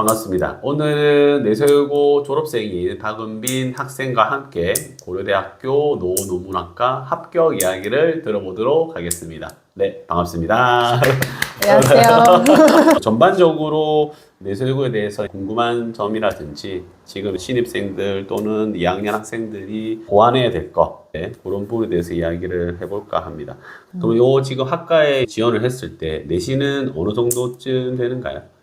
반갑습니다. 오늘은 내세우고 졸업생인 박은빈 학생과 함께 고려대학교 노노문학과 합격 이야기를 들어보도록 하겠습니다. 네, 반갑습니다. 안녕하세요. 전반적으로 내세우고에 대해서 궁금한 점이라든지 지금 신입생들 또는 2학년 학생들이 보완해야 될 것, 네, 그런 부분에 대해서 이야기를 해볼까 합니다. 그럼 요 지금 학과에 지원을 했을 때 내신은 어느 정도쯤 되는가요?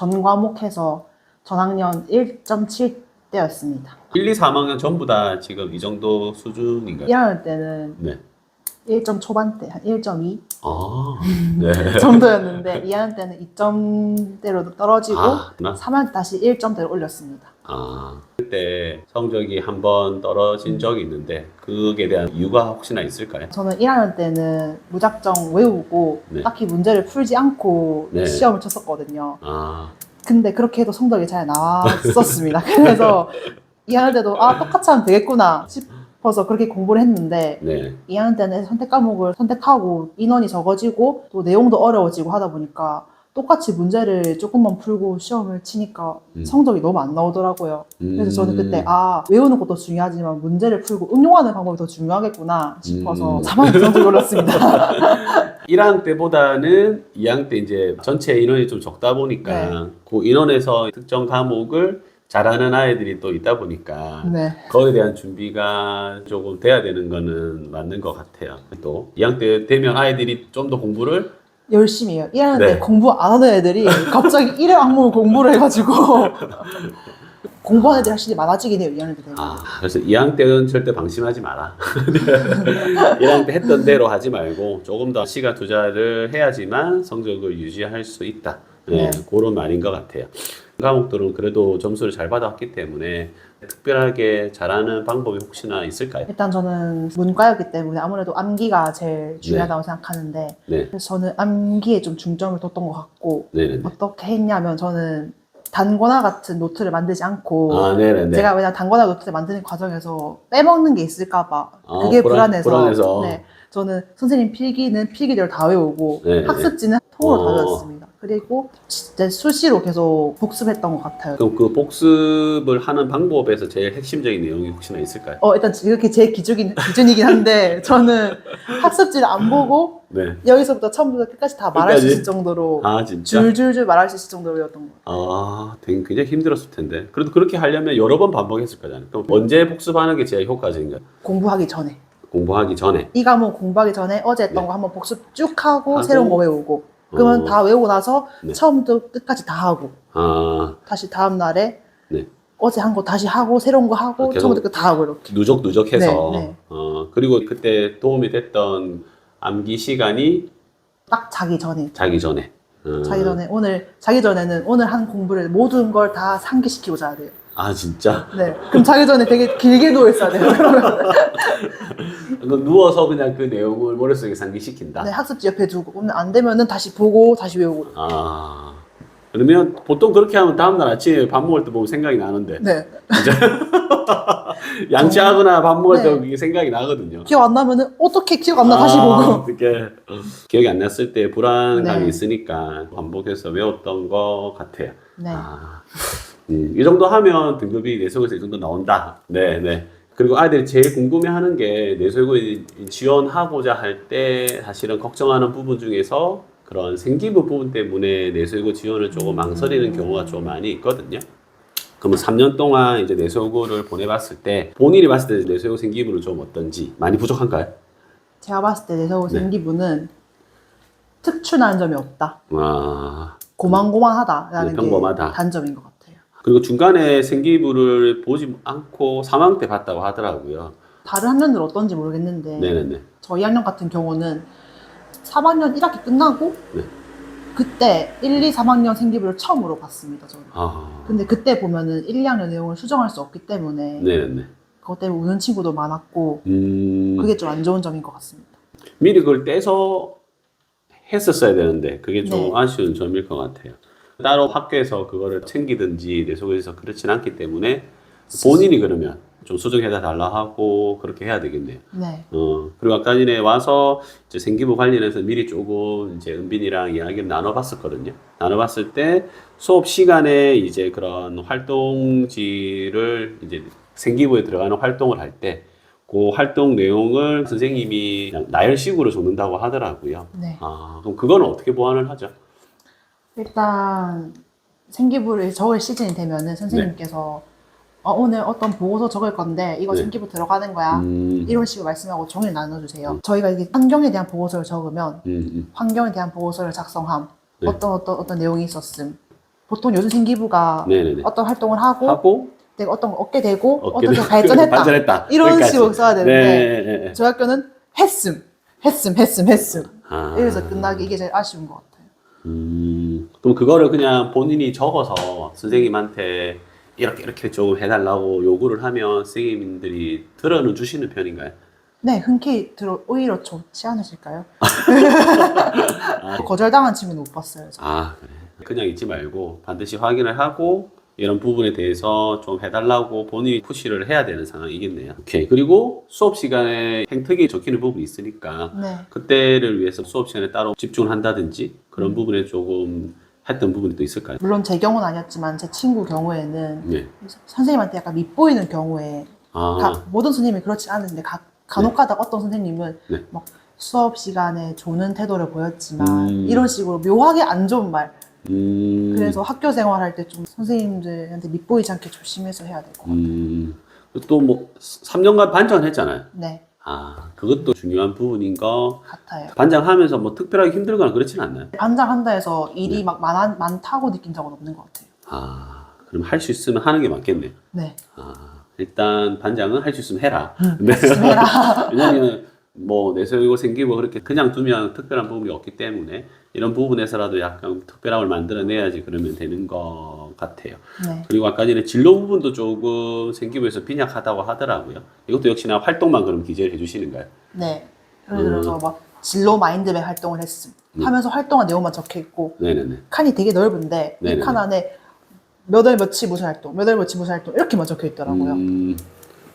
전 과목해서 전학년 1.7대였습니다. 1, 2, 3학년 전부 다 지금 이 정도 수준인가요? 1학년 때는 네. 1점 초반대, 한 1.2 아, 네. 정도였는데 2학년 때는 2점대로 떨어지고 아, 나? 3학년 다시 1점대로 올렸습니다. 아, 그때 성적이 한 번 떨어진 적이 있는데 그에 대한 이유가 혹시나 있을까요? 저는 1학년 때는 무작정 외우고 네. 딱히 문제를 풀지 않고 네. 시험을 쳤었거든요. 아, 근데 그렇게 해도 성적이 잘 나왔었습니다. 그래서 2학년 때도 아 똑같이 하면 되겠구나 싶어서 그렇게 공부를 했는데 네. 2학년 때는 선택 과목을 선택하고 인원이 적어지고 또 내용도 어려워지고 하다 보니까 똑같이 문제를 조금만 풀고 시험을 치니까 음. 성적이 너무 안 나오더라고요. 그래서 저는 음. 그때 아 외우는 것도 중요하지만 문제를 풀고 응용하는 방법이 더 중요하겠구나 싶어서 음. 3학년 성적이 올랐습니다. 1학년 때보다는 2학년 때 이제 전체 인원이 좀 적다 보니까 네. 그 인원에서 특정 과목을 잘하는 아이들이 또 있다 보니까 네. 그거에 대한 준비가 조금 돼야 되는 거는 맞는 것 같아요. 또 2학년 때 되면 아이들이 좀 더 공부를 열심히 해요. 1학년 네. 때 공부 안 하는 애들이 갑자기 1회 악몽 공부를 해가지고 공부하는 애들이 확실히 많아지긴 해요. 2학년 때 되면. 아, 그래서 2학년 때는 절대 방심하지 마라. 1학년 때 했던 대로 하지 말고 조금 더 시간 투자를 해야지만 성적을 유지할 수 있다. 네, 네. 그런 말인 것 같아요. 과목들은 그래도 점수를 잘 받아왔기 때문에 특별하게 잘하는 방법이 혹시나 있을까요? 일단 저는 문과였기 때문에 아무래도 암기가 제일 중요하다고 생각하는데 네, 그래서 저는 암기에 좀 중점을 뒀던 것 같고 네네네. 어떻게 했냐면 저는 단권화 같은 노트를 만들지 않고 아, 네네네. 제가 왜냐 단권화 노트를 만드는 과정에서 빼먹는 게 있을까봐 아, 그게 불안- 불안해서, 불안해서. 네, 저는 선생님 필기는 필기대로 다 외우고 네, 학습지는 통으로 다 어. 외웠습니다. 그리고 진짜 수시로 계속 복습했던 것 같아요. 그럼 그 복습을 하는 방법에서 제일 핵심적인 내용이 혹시나 있을까요? 어 일단 이렇게 제 기준이긴, 기준이긴 한데 저는 학습지를 안 보고 네. 여기서부터 처음부터 끝까지 다 말할 수? 있을 정도로 아, 진짜? 줄줄줄 말할 수 있을 정도로 외웠던 것 같아요. 아, 되게 굉장히 힘들었을 텐데. 그래도 그렇게 하려면 여러 번 반복했을 거잖아요. 그럼 언제 복습하는 게 제일 효과적인가요? 공부하기 전에 공부하기 전에. 이 과목 공부하기 전에 어제 했던 네. 거 한번 복습 쭉 하고, 하고. 새로운 거 외우고 그러면 어. 다 외우고 나서 네. 처음부터 끝까지 다 하고 아, 다시 다음 날에 네. 어제 한 거 다시 하고 새로운 거 하고 아, 계속 처음부터 끝다 하고 이렇게 누적 누적해서. 네, 네. 어, 그리고 그때 도움이 됐던 암기 시간이 딱 자기 전에 자기 전에. 어. 자기 전에 오늘 자기 전에는 오늘 한 공부를 모든 걸 다 상기시키고 자야 돼요. 아, 진짜? 네. 그럼 자기 전에 되게 길게 누워 있어야 돼요. 그러면 누워서 그냥 그 내용을 머릿속에 상기시킨다? 네, 학습지 옆에 두고 오늘 안 되면은 다시 보고 다시 외우고. 아. 그러면 보통 그렇게 하면 다음날 아침에 밥 먹을 때 보면 생각이 나는데. 네. 양치하거나 밥 먹을 때 네. 그게 생각이 나거든요. 기억 안 나면은 어떻게 기억 안 나 다시 아, 보고. 어떻게 기억이 안 났을 때 불안감이 네. 있으니까 반복해서 외웠던 것 같아요. 네. 아, 음, 이 정도 하면 등급이 내수고에서 이 정도 나온다. 네, 네. 그리고 아이들이 제일 궁금해하는 게 내수고에 지원하고자 할 때 사실은 걱정하는 부분 중에서 그런 생기부 부분 때문에 내수고 지원을 조금 망설이는 경우가 좀 많이 있거든요. 그러면 3년 동안 이제 내수고를 보내봤을 때 본인이 봤을 때 내수고 생기부는 좀 어떤지 많이 부족한가요? 제가 봤을 때 내서 네. 생기부는 특출나는 점이 없다. 아, 고만고만하다라는 네, 평범하다. 게 단점인 것 같아요. 그리고 중간에 생기부를 보지 않고 3학년 때 봤다고 하더라고요. 다른 학년들 어떤지 모르겠는데 네네네. 저희 학년 같은 경우는 3학년 1학기 끝나고 네. 그때 1, 2, 3학년 생기부를 처음으로 봤습니다. 저는. 아, 근데 그때 보면은 1, 2학년 내용을 수정할 수 없기 때문에 네네네. 그것 때문에 우는 친구도 많았고 음, 그게 좀 안 좋은 점인 것 같습니다. 미리 그걸 떼서 했었어야 되는데 그게 좀 네. 아쉬운 점일 것 같아요. 따로 학교에서 그거를 챙기든지 내 속에서 그렇진 않기 때문에 본인이 그러면 좀 수정해다 달라 하고 그렇게 해야 되겠네요. 네. 어, 그리고 아까 전에 와서 이제 생기부 관련해서 미리 조금 이제 은빈이랑 이야기를 나눠봤었거든요. 나눠봤을 때 수업 시간에 이제 그런 활동지를 이제 생기부에 들어가는 활동을 할 때 그 활동 내용을 선생님이 그냥 나열식으로 적는다고 하더라고요. 네. 아, 그럼 그거는 어떻게 보완을 하죠? 일단 생기부를 적을 시즌이 되면은 선생님께서 어, 오늘 어떤 보고서 적을 건데 이거 네. 생기부 들어가는 거야. 음, 이런 식으로 말씀하고 종이를 나눠주세요. 저희가 이게 환경에 대한 보고서를 적으면 음, 음. 환경에 대한 보고서를 작성함. 네. 어떤 어떤 어떤 내용이 있었음. 보통 요즘 생기부가 네네네. 어떤 활동을 하고 하고 내가 어떤 거 얻게 되고 어떻게 되고 발전했다. 발전했다. 이런 여기까지. 식으로 써야 되는데 네, 네, 네. 저희 학교는 했음, 했음, 했음, 했음. 아. 이래서 끝나기 이게 제일 아쉬운 것 같아요. 음, 그럼 그거를 그냥 본인이 적어서 선생님한테 이렇게 이렇게 조금 해달라고 요구를 하면 선생님들이 들어는 주시는 편인가요? 네, 흔쾌히 들어 오히려 좋지 않으실까요? 아, 거절당한 친구는 못 봤어요. 저. 아, 그래. 그냥 잊지 말고 반드시 확인을 하고 이런 부분에 대해서 좀 해달라고 본인이 푸시를 해야 되는 상황이겠네요. 오케이. 그리고 수업 시간에 행특이 적히는 부분이 있으니까 네, 그때를 위해서 수업 시간에 따로 집중을 한다든지 그런 부분에 조금 했던 부분이 또 있을까요? 물론 제 경우는 아니었지만 제 친구 경우에는 네. 선생님한테 약간 밉보이는 경우에 아, 가- 모든 선생님이 그렇지 않은데 가, 간혹가다 어떤 선생님은 네. 막 수업 시간에 조는 태도를 보였지만 음. 이런 식으로 묘하게 안 좋은 말 음. 그래서 학교 생활할 때 좀 선생님들한테 밉보이지 않게 조심해서 해야 되고 음, 또뭐 3년간 반장을 했잖아요. 네 아, 그것도 중요한 부분인 거. 같아요. 반장하면서 뭐 특별하게 힘들거나 그렇지는 않나요? 반장한다 해서 일이 네. 막 많아, 많다고 느낀 적은 없는 것 같아요. 아, 그럼 할 수 있으면 하는 게 맞겠네요. 네. 아, 일단 반장은 할 수 있으면 해라. 네. 왜냐면 뭐 내세우고 생기고 그렇게 그냥 두면 특별한 부분이 없기 때문에 이런 부분에서라도 약간 특별함을 만들어내야지 그러면 되는 것 같아요. 네. 그리고 아까 전에 진로 부분도 조금 생기부에서 빈약하다고 하더라고요. 이것도 역시나 활동만 그럼 기재를 해주시는가요? 네. 예를 들어서 막 진로 마인드맵 활동을 했음. 음. 하면서 활동한 내용만 적혀 있고 네네네. 칸이 되게 넓은데 이 네네네. 칸 안에 몇 월 며칠 무슨 활동, 몇 월 며칠 무슨 활동 이렇게만 적혀 있더라고요. 음,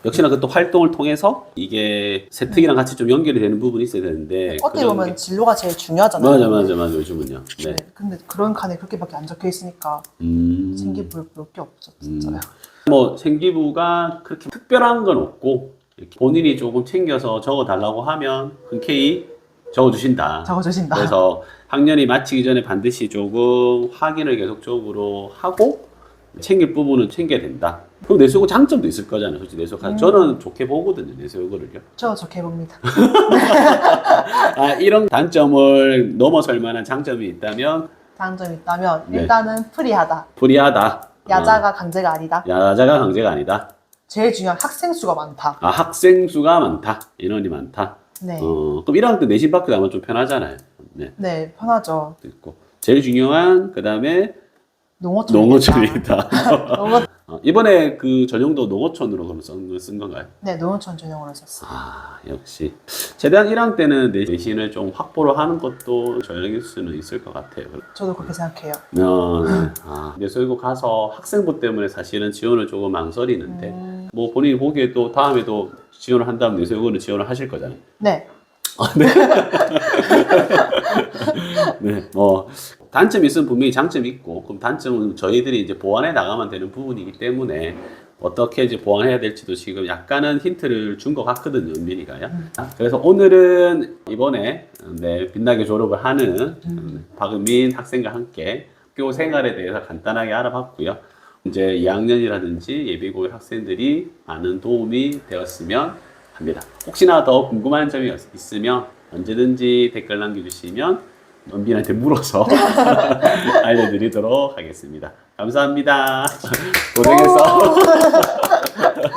역시나 그 또 활동을 통해서 이게 세특이랑 같이 좀 연결이 되는 부분이 있어야 되는데. 어떻게 보면 게- 진로가 제일 중요하잖아요. 맞아, 맞아, 맞아, 요즘은요. 네. 네. 근데 그런 칸에 그렇게밖에 안 적혀 있으니까 음. 생기 볼게 없죠, 진짜요. 뭐 생기부가 그렇게 특별한 건 없고 본인이 조금 챙겨서 적어 달라고 하면 흔쾌히 적어 주신다. 적어 주신다. 그래서 학년이 마치기 전에 반드시 조금 확인을 계속적으로 하고 챙길 부분은 챙겨야 된다. 그럼 내수고 장점도 있을 거잖아요. 솔직히 내수고 음. 저는 좋게 보거든요. 내수고를요. 저 적혀 봅니다. 아 이런 단점을 넘어설 만한 장점이 있다면 장점이 있다면 네. 일단은 프리하다. 불이하다. 야자가 강제가 아니다. 어, 야자가 강제가 아니다. 제일 중요한 학생 수가 많다. 아 학생 수가 많다. 인원이 많다. 네. 어, 그럼 1학년 때 내신 받고 나면 좀 편하잖아요. 네, 네, 편하죠. 있고. 제일 중요한 그 다음에 농어촌. 농어촌이 있다. 농어, 어, 이번에 그 전용도 농어촌으로 그럼 쓴, 쓴 건가요? 네, 농어촌 전용으로 썼어요. 아 역시 최대한 1학년 때는 내신을 좀 확보를 하는 것도 전형일 수는 있을 것 같아요. 저도 그렇게 생각해요. 어, 네. 아, 내서이고 가서 학생부 때문에 사실은 지원을 조금 망설이는데 음, 뭐 본인이 보기에도 다음에도 지원을 한다면 내서이고는 지원을 하실 거잖아요. 네, 네, 뭐 단점이 있으면 분명히 장점이 있고 그럼 단점은 저희들이 이제 보완해 나가면 되는 부분이기 때문에 어떻게 이제 보완해야 될지도 지금 약간은 힌트를 준 것 같거든요, 은빈이가요. 그래서 오늘은 이번에 네, 빛나게 졸업을 하는 음, 박은민 학생과 함께 학교 생활에 대해서 간단하게 알아봤고요. 이제 2학년이라든지 예비고일 학생들이 많은 도움이 되었으면 합니다. 혹시나 더 궁금한 점이 있으면 언제든지 댓글 남겨주시면 은빈한테 물어서 알려드리도록 하겠습니다. 감사합니다. 고생했어.